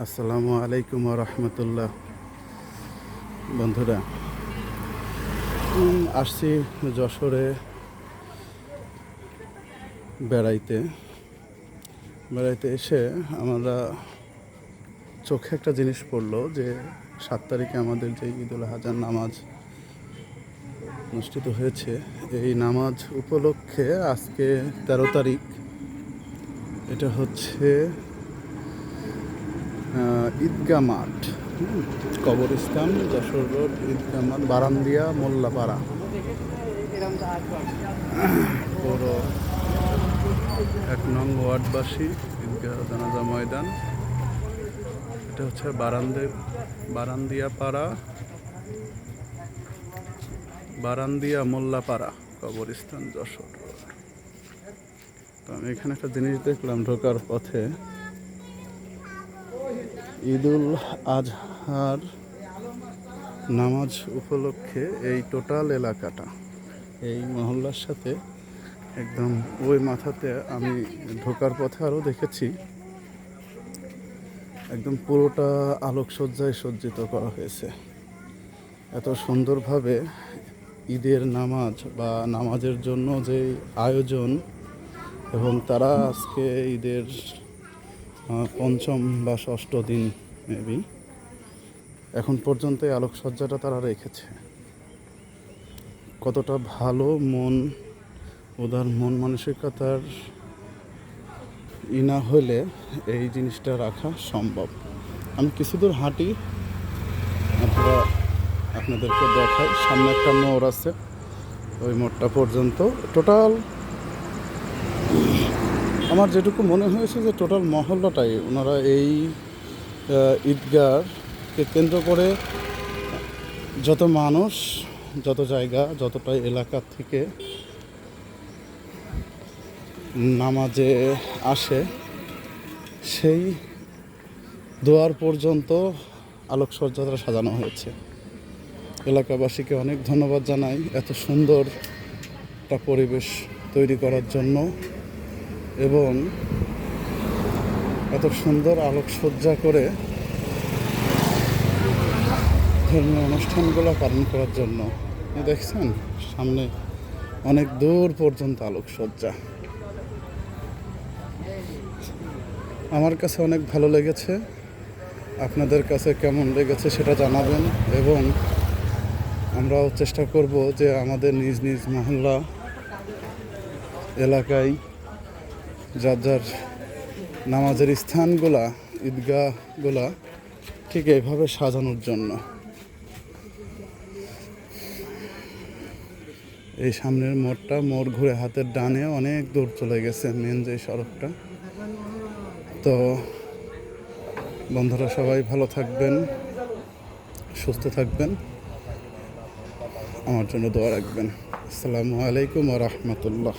আসসালামু আলাইকুম রহমতুল্লাহ। বন্ধুরা আসছি যশোরে বেড়াইতে। বেড়াইতে এসে আমরা চোখে একটা জিনিস পড়ল যে সাত তারিখে আমাদের যে ঈদুল হাজার নামাজ অনুষ্ঠিত হয়েছে, এই নামাজ উপলক্ষে আজকে তেরো তারিখ। এটা হচ্ছে ঈদগাহ মাঠ। কবরস্থান যশোর রোড ঈদগাহ মাঠ। বারান্দিয়া মোল্লাপাড়া। পুরো এক নং ওয়ার্ডবাসী ঈদগাহ জানাজা ময়দান। এটা হচ্ছে বারান্দে বারান্দিয়া পাড়া বারান্দিয়া মোল্লাপাড়া কবরস্থান যশোর রোড। তো আমি এখানে একটা জিনিস দেখলাম ঢোকার পথে। ঈদুল আজহার নামাজ উপলক্ষে এই টোটাল এলাকাটা, এই মহল্লার সাথে একদম ওই মাথাতে আমি ঢোকার পথে আরও দেখেছি। একদম পুরোটা আলোকসজ্জায় সজ্জিত করা হয়েছে। এত সুন্দরভাবে ঈদের নামাজ বা নামাজের জন্য যে আয়োজন এবং তারা আজকে ঈদের পঞ্চম বা ষষ্ঠ দিন মেবি এখন পর্যন্ত এই আলোকসজ্জাটা তারা রেখেছে। কতটা ভালো মন, উদার মন, মানসিকতার ই না হলে এই জিনিসটা রাখা সম্ভব। আমি কিছু দূর হাঁটি, আপনারা আপনাদেরকে দেখাই। সামনে একটা মোড় আছে, ওই মোড়টা পর্যন্ত। টোটাল আমার যেটুকু মনে হয়েছে যে টোটাল মহল্লাটাই, ওনারা এই ঈদগাহকে কেন্দ্র করে যত মানুষ, যত জায়গা, যতটা এলাকা থেকে নামাজে আসে, সেই দোয়ার পর্যন্ত আলোকসজ্জাটা সাজানো হয়েছে। এলাকাবাসীকে অনেক ধন্যবাদ জানাই এত সুন্দর একটা পরিবেশ তৈরি করার জন্য। এবং এত সুন্দর আলোকসজ্জা করে ধর্মীয় অনুষ্ঠানগুলো পালন করার জন্য। দেখছেন? সামনে অনেক দূর পর্যন্ত আলোকসজ্জা। আমার কাছে অনেক ভালো লেগেছে। আপনাদের কাছে কেমন লেগেছে সেটা জানাবেন এবং আমরাও চেষ্টা করব যে আমাদের নিজ নিজ মহল্লা, এলাকায় যার যার নামাজের স্থানগুলা, ঈদগাহগুলা ঠিক এইভাবে সাজানোর জন্য। এই সামনের মোড়টা, মোড় ঘুরে হাতের ডানে অনেক দূর চলে গেছে মেন যে সড়কটা। তো বন্ধুরা সবাই ভালো থাকবেন, সুস্থ থাকবেন। আমার জন্য দোয়া রাখবেন। আসসালামু আলাইকুম রহমতুল্লাহ।